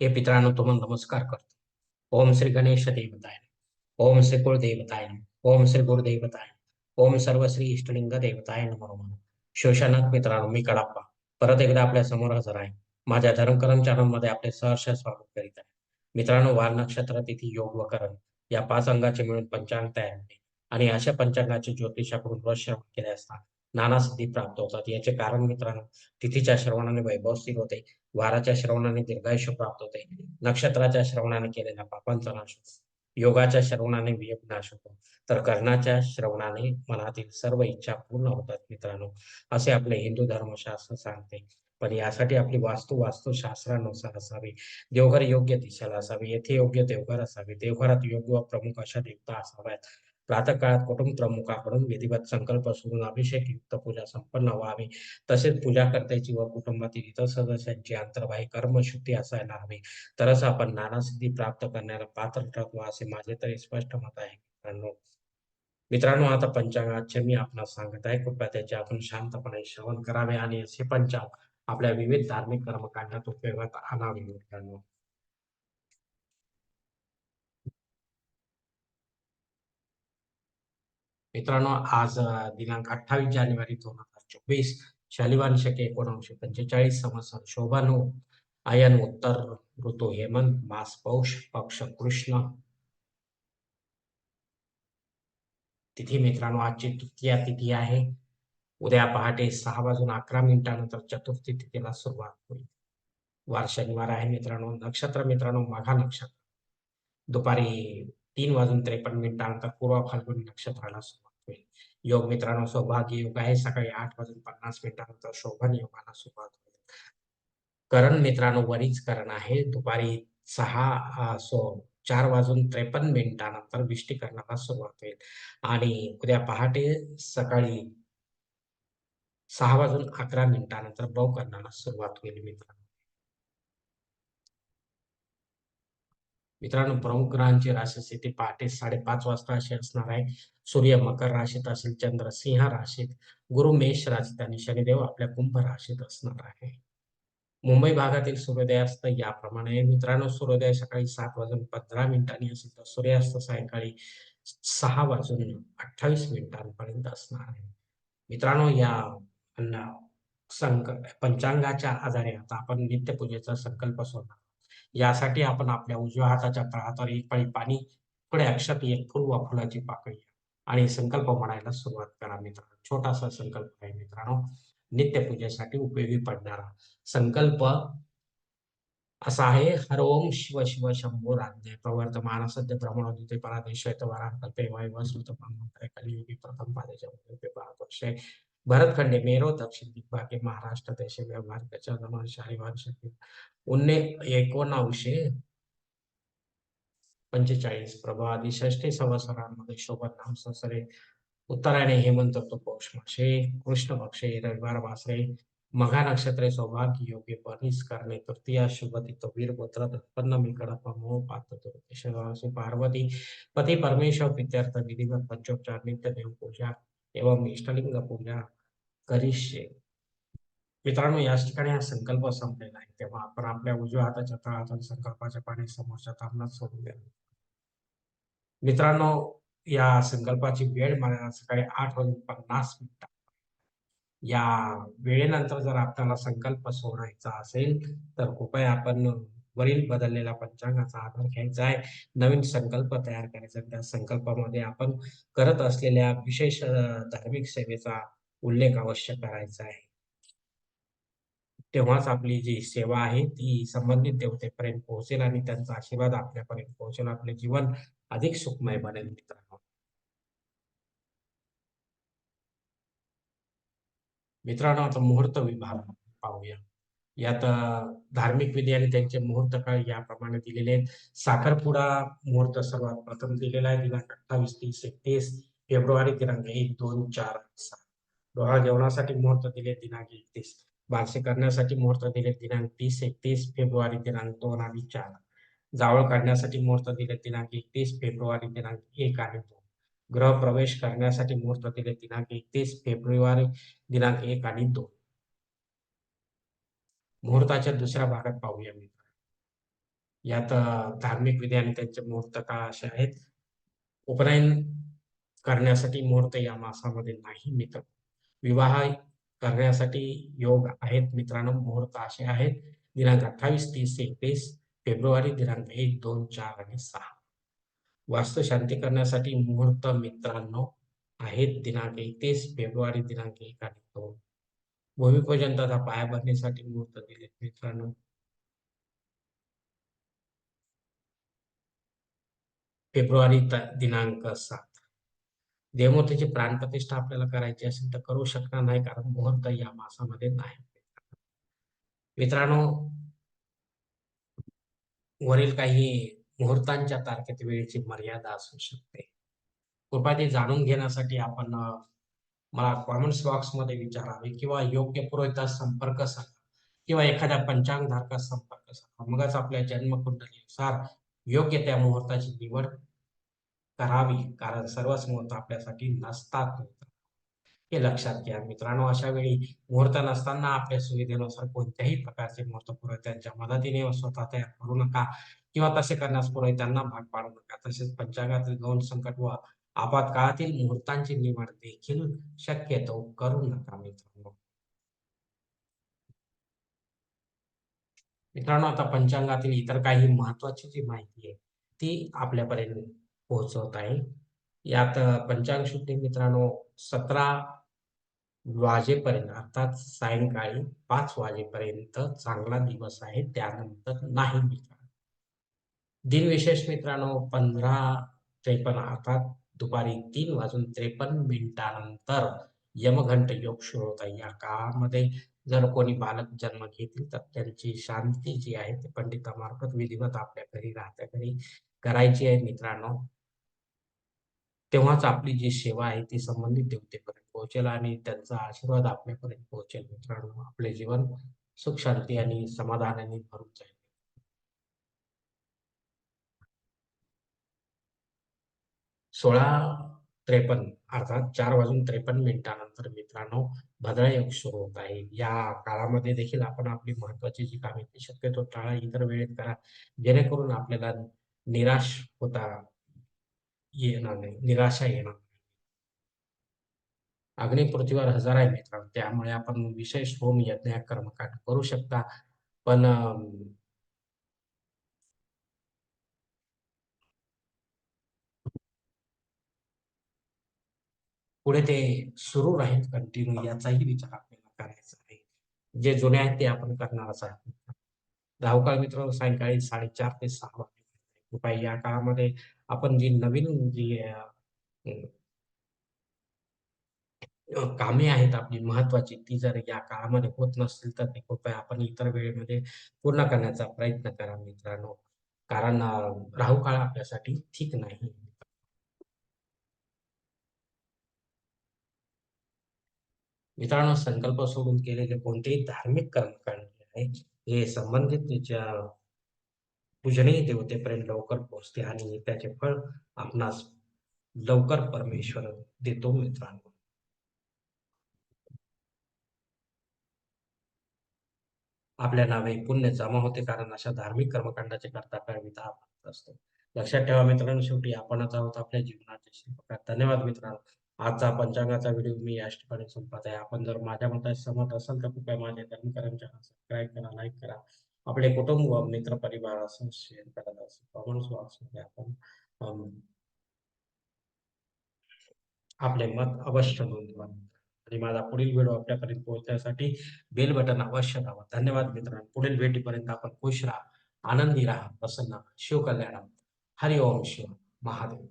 हे मित्रांनो तुम्हाला नमस्कार करतो. ओम श्री गणेश देवताय. ओम श्री कुलदेवताय ओम श्री गुरुदेवताय ओम सर्व श्री इष्टलिंग देवताय नमो शोषणात मित्रांनो मी कडाप्पा. परत एकदा आपल्यासमोर हजर आहे. माझ्या धर्मकरण चॅनलमध्ये आपले सहर्ष स्वागत करीत आहे. मित्रांनो वार नक्षत्र तिथी योग व करण या पाच अंगाचे मिळून पंचांग तयार होते. आणि अशा पंचांगाचे ज्योतिषाकडून रोज श्रवण केले असतात नाना सिद्धी प्राप्त होतात. याचे कारण मित्रांनो तिथीच्या श्रवणाने वैभव स्थिर होते. वाराच्या श्रवणाने दीर्घायुष्य प्राप्त होते. नक्षत्राच्या श्रवणाने केलेल्या पापांचा नाश होतो. योगाच्या श्रवणाने वियोग नाश होतो. तर कर्णाच्या श्रवणाने मनातील सर्व इच्छा पूर्ण होतात मित्रांनो. असे आपले हिंदू धर्मशास्त्र सांगते. पण यासाठी आपली वास्तू वास्तुशास्त्रानुसार असावी. देवघर योग्य दिशेला असावी. येथे योग्य देवघर असावे. देवघरात योग्य व प्रमुख अशा देवता असाव्यात. प्रातः काळात कुटुंब प्रमुखाकडून विधिवत संकल्प सोडून अभिषेक युक्त पूजा संपन्न व्हावी. तसेच पूजा करत्याची व कुटुंबातील इतर सदस्यांची अंतर्बाह्य कर्मशुद्धी असायला हवी. तरच आपण नानासिद्धी प्राप्त करण्याला पात्र ठरतो असे माझे तरी स्पष्ट मत आहे मित्रांनो. मित्रांनो आता पंचांगाचे मी आपणास सांगत आहे. कृपया त्याचे आपण शांतपणे श्रवण करावे आणि असे पंचांग आपल्या विविध धार्मिक कर्मकांडात उपयोगात आणावे मित्रांनो. मित्रांनो आज दिनांक अठ्ठावीस जानेवारी दोन हजार चोवीस शनिवार शके एकोणीसशे पंचेचाळीस संवत्सर शोभानू आयन उत्तर ऋतू हेमंत मास पौष पक्ष कृष्ण. तिथी मित्रांनो आजची तृतीया तिथी आहे. उद्या पहाटे सहा वाजून अकरा मिनिटानंतर चतुर्थी तिथीला सुरुवात होईल. वार शनिवार आहे मित्रांनो नक्षत्र मित्रांनो माघा नक्षत्र. दुपारी तीन वाजून त्रेपन्न मिनिटानंतर पूर्व फाल्गुनी नक्षत्राला सुरुवात होईल. योग मित्रांनो सौभाग्य योग आहे. सकाळी आठ वाजून पन्नास मिनिटानंतर शोभन योगाला सुरुवात होईल. करण मित्रांनो वरीच करण आहे. दुपारी सहा सो चार वाजून त्रेपन्न मिनिटानंतर विष्टीकरणाला सुरुवात होईल. आणि उद्या पहाटे सकाळी सहा वाजून अकरा मिनिटानंतर करण्याला सुरुवात होईल मित्रांनो. मित्रांनो प्रमुख ग्रहांची राशी स्थिती पहाटे साडेपाच वाजता अशी असणार आहे. सूर्य मकर राशीत असेल चंद्र सिंह राशीत गुरु मेष राशीत आणि शनिदेव आपल्या कुंभ राशीत असणार आहे. मुंबई भागातील सूर्योदयास्त याप्रमाणे आहे. मित्रांनो सूर्योदय सकाळी सात वाजून पंधरा मिनिटांनी असेल तर सूर्यास्त सायंकाळी सहा वाजून अठ्ठावीस मिनिटांपर्यंत असणार आहे. मित्रांनो या संक पंचांगाच्या आधारे आता आपण नित्यपूजेचा संकल्प सोडणार यासाठी आपण आपल्या उजव्या हाताच्या तळहातावर एक पाळी पाणी पुढे अक्षत एक फुल वा फुलाची पाकळी आणि संकल्प म्हणायला सुरुवात करा मित्रांनो. छोटासा संकल्प आहे मित्रांनो. नित्यपूजेसाठी उपयोगी पडणारा संकल्प असा आहे हर ओम शिव शिव शंभो राज्य प्रवर्तमान सद्य ब्रह्मणोदिते परादेश्वत वराकल्पे वायुवसृत ब्रह्मंतरे कलियुगी प्रथम पादेच्या वर्षे भरतखंडे मेरो दक्षिण दिग्भागे महाराष्ट्र देश व्यवहार गमन शालिवार उन्ने एकोणावीसशे पंचेचाळीस प्रभादी षष्टी संवत्सरांमध्ये शोभन नाम उत्तरायणे हेमंत पौष मासे कृष्ण पक्षे रविवार वासरे मघा नक्षत्रे सौभाग्य योग्य बनीस करणे तृतीया शुभती तो वीरपुत्र उत्पन्न मी मोह पात्र पार्वती पती परमेश्वर विद्यार्थ विधिवत पंचोपचार नित्य देव पूजा एवं इष्टलिंग पूजा करिष्ये मित्रांनो याच ठिकाणी हा संकल्प संपलेला आहे. तेव्हा आपण आपल्या उजव्या हाताच्या तळातून संकल्पाच्या पाणी समोरच्या तांबणात सोडून द्या. मित्रांनो या संकल्पाची वेळ मला सकाळी आठ वाजून पन्नास मिनिट या वेळेनंतर जर आपल्याला संकल्प सोडायचा असेल तर कृपया आपण वरील बदललेल्या पंचांगाचा आधार घ्यायचा आहे. नवीन संकल्प तयार करायचा त्या संकल्पामध्ये आपण करत असलेल्या विशेष धार्मिक सेवेचा उल्लेख अवश्य करायचा आहे. तेव्हाच आपली जी सेवा आहे ती संबंधित देवतेपर्यंत पोहोचेल आणि त्यांचा आशीर्वाद आपल्यापर्यंत पोहोचेल. आपले जीवन अधिक सुखमय बनेल मित्रांनो. मित्रांनो आता मुहूर्त विभाग पाहूया. यात धार्मिक विधी आणि त्यांचे मुहूर्त काळ याप्रमाणे दिलेले आहेत. साखरपुडा मुहूर्त सर्वात प्रथम दिलेला आहे. दिनांक अठ्ठावीस तीस एकतीस फेब्रुवारी दिनांक एक दोन चार सात. डोळा जेवणासाठी मुहूर्त दिले दिनांक एकतीस. बारसे करण्यासाठी मुहूर्त दिले दिनांक तीस एकतीस फेब्रुवारी दिनांक दोन आणि चार. जावळ काढण्यासाठी मुहूर्त दिले दिनांक एकतीस फेब्रुवारी दिनांक एक आणि दोन. ग्रह प्रवेश करण्यासाठी मुहूर्त दिले दिनांक एकतीस फेब्रुवारी दिनांक एक आणि दोन. मुहूर्ताच्या दुसऱ्या भागात पाहूया मित्र यात धार्मिक विधी आणि त्यांचे मुहूर्त का असे आहेत? उपनयन करण्यासाठी मुहूर्त या मासामध्ये नाही मित्र. विवाह करण्यासाठी योग आहेत. मित्रांनो मुहूर्त असे आहेत. दिनांक अठ्ठावीस तीस एकतीस फेब्रुवारी दिनांक एक दोन चार आणि सहा. वास्तुशांती करण्यासाठी मुहूर्त मित्रांनो आहेत. दिनांक एकतीस फेब्रुवारी दिनांक एक आणि दोन. भूमिपूजन तथा पायाभरणीसाठी मुहूर्त दिले मित्रांनो. फेब्रुवारी दिनांक सात. देवमूर्तीची प्राणप्रतिष्ठा आपल्याला करायची असेल तर करू शकणार नाही कारण मुहूर्त या मासामध्ये नाही मित्रांनो वरील काही मुहूर्तांच्या तारखेत वेळेची मर्यादा असू शकते. कृपया ती जाणून घेण्यासाठी आपण मला कॉमेंट्स बॉक्समध्ये विचारावे किंवा योग्य पुरोहितास संपर्क साधा किंवा एखाद्या पंचांग धारकास संपर्क साधा. मगच आपल्या जन्मकुंडलीनुसार योग्य त्या मुहूर्ताची निवड करावी कारण सर्वच मुहूर्त आपल्यासाठी नसतात हे लक्षात घ्या. मित्रांनो अशा वेळी मुहूर्त नसताना आपल्या सुविधेनुसार कोणत्याही प्रकारचे मुहूर्त त्यांच्या मदतीने स्वतः तयार करू नका किंवा तसे करण्यास पुरोहितांना भाग पाडू नका. तसेच पंचांगातील गौण संकट व आपत्काळातील मुहूर्तांची निवड देखील शक्यतो करू नका मित्रांनो. मित्रांनो आता पंचांगातील इतर काही महत्वाची जी माहिती आहे ती आपल्यापर्यंत पोहोचवत आहे. यात पंचांग शुद्धी मित्रांनो सतरा वाजेपर्यंत अर्थात सायंकाळी पाच वाजेपर्यंत चांगला दिवस आहे. त्यानंतर नाही मित्रांनो. दिनविशेष मित्रांनो पंधरा त्रेपन्न अर्थात दुपारी तीन वाजून त्रेपन्न मिनिटानंतर यमघंट योग सुरू होत आहे. या काळामध्ये जर कोणी बालक जन्म घेतील तर त्यांची शांती जी आहे ती पंडितामार्फत विधिवत आपल्या घरी राहत्या घरी करायची आहे मित्रांनो. तेव्हाच आपली जी सेवा आहे ती संबंधित देवतेपर्यंत पोहोचेल आणि त्यांचा आशीर्वाद आपल्यापर्यंत पोहोचेल मित्रांनो. आपले जीवन सुख शांती आणि समाधानाने भरून जाईल. सोळा त्रेपन्न अर्थात चार वाजून त्रेपन्न मिनिटानंतर मित्रांनो भद्रा योग सुरू होत आहे. या काळामध्ये देखील आपण आपली महत्वाची जी कामे शक्यतो टाळा इतर वेळेत करा. जेणेकरून आपल्याला निराश होता येणार नाही निराशा येणार अग्नि पृथ्वीवर हजार आहे मित्रांनो त्यामुळे आपण विशेष होम यज्ञ कर्मकांड करू शकता. पण पुढे ते सुरू राहील कंटिन्यू याचाही विचार आपल्याला करायचा आहे. जे जुने आहेत ते आपण करणारच आहोत. धावकाळ मित्र सायंकाळी साडेचार ते सहा वाजे उपाय या काळामध्ये आपण जी नवीन जी कामे आहेत आपली महत्वाची ती जर या काळामध्ये होत नसतील तर ते कृपया आपण इतर वेळेमध्ये पूर्ण करण्याचा प्रयत्न करा मित्रांनो. कारण राहू काळ आपल्यासाठी ठीक नाही. मित्रांनो संकल्प सोडून केलेले कोणतेही धार्मिक कर्मकांड आहे हे संबंधित पूजनीय देवतेपर्यंत लवकर पोहोचते आणि त्याचे फळ आपणास लवकर परमेश्वर देतो मित्रांनो. आपल्या नावे पुण्य जमा होते कारण अशा धार्मिक कर्मकांडाचे करता करविता असतो. लक्षात ठेवा मित्रांनो शेवटी आपणच आहोत आपल्या जीवनाचे शिल्पकार. धन्यवाद मित्रांनो. आजचा पंचांगाचा व्हिडिओ मी या ठिकाणी संपत आहे. आपण जर माझ्या मताशी सहमत असाल तर कृपया माझ्या धर्मकरांच्या सबस्क्राईब करा लाईक करा. आपले कुटुंब मित्र परिवारासह शेअर करत असतो कॉमेंट्स बॉक्समध्ये आपण आपले मत अवश्य नोंदवा आणि माझा पुढील व्हिडिओ आपल्यापर्यंत पोहोचण्यासाठी बेल बटन अवश्य दावा धन्यवाद मित्रांनो. पुढील भेटीपर्यंत आपण खुश राहा आनंदी राहा प्रसन्न शिवकल्याण. हरि ओम शिव महादेव.